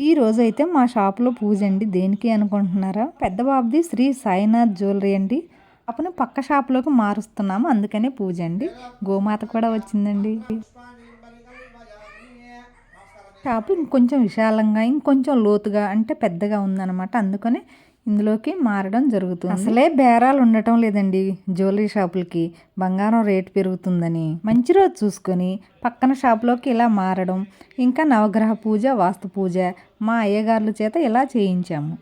ఈ రోజైతే మా షాప్లో పూజ అండి. దేనికి అనుకుంటున్నారా? పెద్ద బాబుది శ్రీ సాయినాథ్ జ్యువెలరీ అండి. అప్పుడు పక్క షాప్లోకి మారుస్తున్నాము. అందుకనే పూజ అండి. గోమాత కూడా వచ్చిందండి. షాపు ఇంకొంచెం విశాలంగా ఇంకొంచెం లోతుగా అంటే పెద్దగా ఉందన్నమాట. అందుకనే ఇందులోకి మారడం జరుగుతుంది. అసలే బేరాలు ఉండటం లేదండి జ్యువెలరీ షాపులకి. బంగారం రేటు పెరుగుతుందని. మంచి రోజు చూసుకొని పక్కన షాపులోకి ఇలా మారడం ఇంకా నవగ్రహ పూజ వాస్తు పూజ మా అయ్యగారుల చేత ఇలా చేయించాము.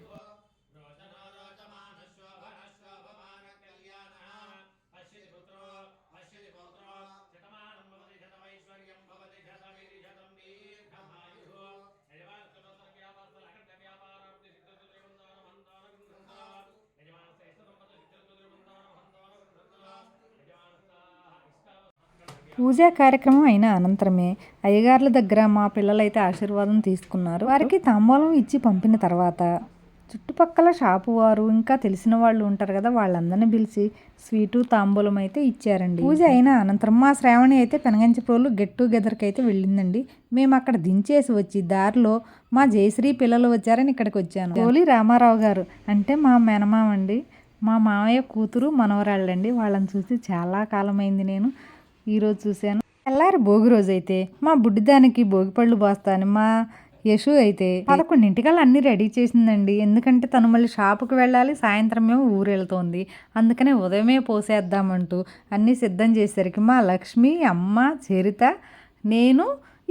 పూజా కార్యక్రమం అయిన అనంతరమే అయ్యగారుల దగ్గర మా పిల్లలైతే ఆశీర్వాదం తీసుకున్నారు. వారికి తాంబూలం ఇచ్చి పంపిన తర్వాత చుట్టుపక్కల షాపు వారు ఇంకా తెలిసిన వాళ్ళు ఉంటారు కదా వాళ్ళందరినీ పిలిచి స్వీటు తాంబూలం అయితే ఇచ్చారండి. పూజ అయిన అనంతరం మా శ్రావణి అయితే పెనగంచిప్రోలు గెట్ టుగెదర్కి అయితే వెళ్ళిందండి. మేము అక్కడ దించేసి వచ్చి దారిలో మా జయశ్రీ పిల్లలు వచ్చారని ఇక్కడికి వచ్చాను. కోలి రామారావు గారు అంటే మా మేనమామ అండి మా మామయ్య కూతురు మనవరాళ్ళండి. వాళ్ళని చూసి చాలా కాలమైంది నేను. ఈరోజు చూశాను. తెల్లారి భోగి రోజు అయితే మా బుడ్డిదానికి భోగి పళ్ళు పోస్తాను. మా యశు అయితే పదకొండింటికల్లా అన్నీ రెడీ చేసిందండి. ఎందుకంటే తను మళ్ళీ షాపుకి వెళ్ళాలి. సాయంత్రం మేము ఊరు వెళ్తోంది. అందుకనే ఉదయమే పోసేద్దామంటూ అన్నీ సిద్ధం చేసేసరికి మా లక్ష్మి అమ్మ చరిత నేను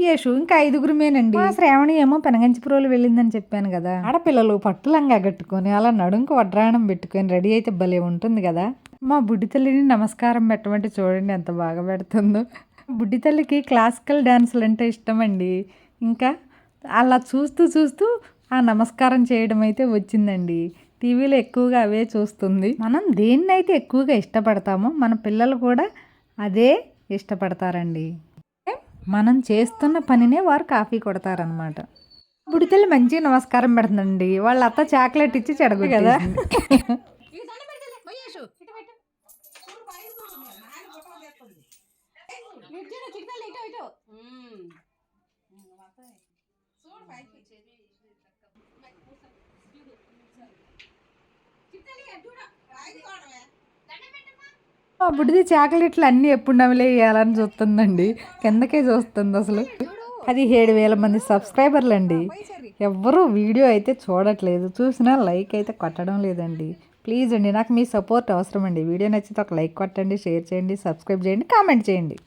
యేషు ఇంకా ఐదుగురుమేనండి. మా శ్రావణి ఏమో పెనగంచిపురోలు వెళ్ళిందని చెప్పాను కదా. ఆడపిల్లలు పట్టులంగా కట్టుకొని అలా నడుంకు వడ్రాణం పెట్టుకొని రెడీ అయితే భలే ఉంటుంది కదా. మా బుడ్డి తల్లిని నమస్కారం పెట్టమంటే చూడండి ఎంత బాగా పెడుతుందో. బుడ్డి తల్లికి క్లాసికల్ డ్యాన్సులు అంటే ఇష్టం అండి ఇంకా అలా చూస్తూ చూస్తూ ఆ నమస్కారం చేయడం అయితే వచ్చిందండి. టీవీలో ఎక్కువగా అవే చూస్తుంది. మనం దేన్నైతే ఎక్కువగా ఇష్టపడతామో మన పిల్లలు కూడా అదే ఇష్టపడతారండి. మనం చేస్తున్న పనినే వారు కాఫీ కొడతారనమాట బుడితల్లి మంచి నమస్కారం పెడుతుందండి. వాళ్ళ అత్త చాక్లెట్ ఇచ్చి చెడగు కదా. ఆ బుడిది చాక్లెట్లు అన్నీ ఎప్పుడు నమిలే వేయాలని చూస్తుందండి. కిందకే చూస్తుంది అసలు. పదిహేడు వేల మంది సబ్స్క్రైబర్లు అండి ఎవ్వరూ వీడియో అయితే చూడట్లేదు. చూసినా లైక్ అయితే కొట్టడం లేదండి. ప్లీజ్ అండి నాకు మీ సపోర్ట్ అవసరం అండి వీడియో నచ్చితే ఒక లైక్ కొట్టండి షేర్ చేయండి సబ్స్క్రైబ్ చేయండి కామెంట్ చేయండి.